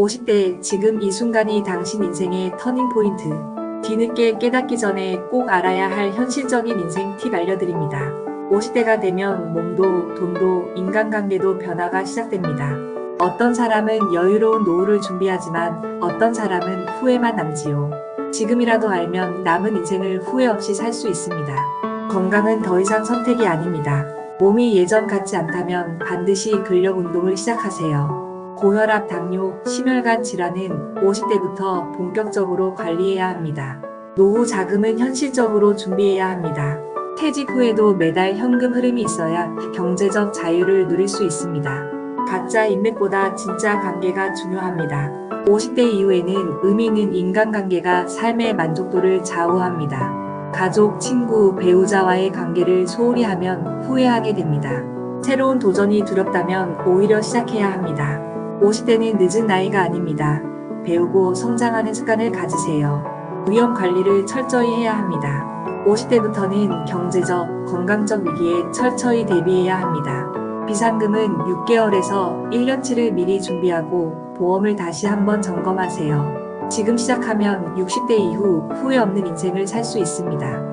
50대 지금 이 순간이 당신 인생의 터닝 포인트. 뒤늦게 깨닫기 전에 꼭 알아야 할 현실적인 인생 팁 알려드립니다. 50대가 되면 몸도 돈도 인간관계도 변화가 시작됩니다. 어떤 사람은 여유로운 노후를 준비하지만 어떤 사람은 후회만 남지요. 지금이라도 알면 남은 인생을 후회 없이 살 수 있습니다. 건강은 더 이상 선택이 아닙니다. 몸이 예전 같지 않다면 반드시 근력 운동을 시작하세요. 고혈압, 당뇨, 심혈관 질환은 50대부터 본격적으로 관리해야 합니다. 노후 자금은 현실적으로 준비해야 합니다. 퇴직 후에도 매달 현금 흐름이 있어야 경제적 자유를 누릴 수 있습니다. 가짜 인맥보다 진짜 관계가 중요합니다. 50대 이후에는 의미 있는 인간관계가 삶의 만족도를 좌우합니다. 가족, 친구, 배우자와의 관계를 소홀히 하면 후회하게 됩니다. 새로운 도전이 두렵다면 오히려 시작해야 합니다. 50대는 늦은 나이가 아닙니다. 배우고 성장하는 습관을 가지세요. 위험 관리를 철저히 해야 합니다. 50대부터는 경제적, 건강적 위기에 철저히 대비해야 합니다. 비상금은 6개월에서 1년치를 미리 준비하고 보험을 다시 한번 점검하세요. 지금 시작하면 60대 이후 후회 없는 인생을 살 수 있습니다.